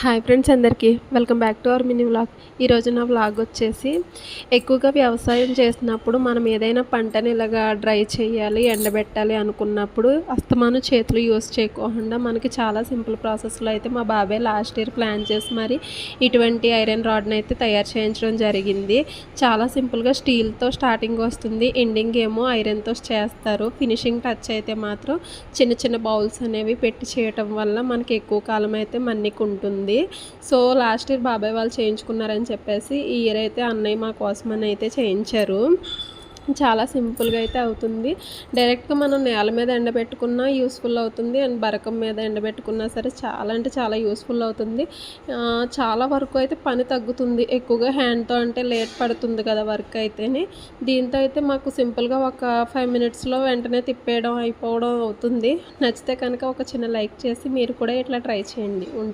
Hi friends అందరికీ. Welcome back to our mini vlog. ఈరోజు నా వ్లాగ్ వచ్చేసి ఎక్కువగా వ్యవసాయం చేసినప్పుడు మనం ఏదైనా పంటని ఇలాగా డ్రై చేయాలి ఎండబెట్టాలి అనుకున్నప్పుడు అస్తమాను చేతులు యూస్ చేయకుండా మనకి చాలా సింపుల్ ప్రాసెస్లో అయితే మా బాబాయ్ లాస్ట్ ఇయర్ ప్లాన్ చేసి మరి ఇటువంటి ఐరన్ రాడ్ని అయితే తయారు చేయించడం జరిగింది. చాలా సింపుల్గా స్టీల్తో స్టార్టింగ్ వస్తుంది. ఎండింగ్ ఏమో ఐరన్తో చేస్తారు. ఫినిషింగ్ టచ్ అయితే మాత్రం చిన్న చిన్న బౌల్స్ అనేవి పెట్టి చేయటం వల్ల మనకి ఎక్కువ కాలం అయితే మన్నికి ఉంటుంది. సో లాస్ట్ ఇయర్ బాబాయ్ వాళ్ళు చేయించుకున్నారని చెప్పేసి ఈ ఇయర్ అయితే అన్నయ్య మా కోసమని అయితే చేయించారు. చాలా సింపుల్గా అయితే అవుతుంది. డైరెక్ట్గా మనం నేల మీద ఎండబెట్టుకున్నా యూస్ఫుల్ అవుతుంది. అండ్ బరకం మీద ఎండబెట్టుకున్నా సరే చాలా అంటే చాలా యూస్ఫుల్ అవుతుంది. చాలా వరకు అయితే పని తగ్గుతుంది. ఎక్కువగా హ్యాండ్తో అంటే లేట్ పడుతుంది కదా వర్క్ అయితేనే. దీంతో అయితే మాకు సింపుల్గా ఒక ఫైవ్ మినిట్స్లో వెంటనే తిప్పేయడం అయిపోవడం అవుతుంది. నచ్చితే కనుక ఒక చిన్న లైక్ చేసి మీరు కూడా ఇట్లా ట్రై చేయండి. ఉంటాయి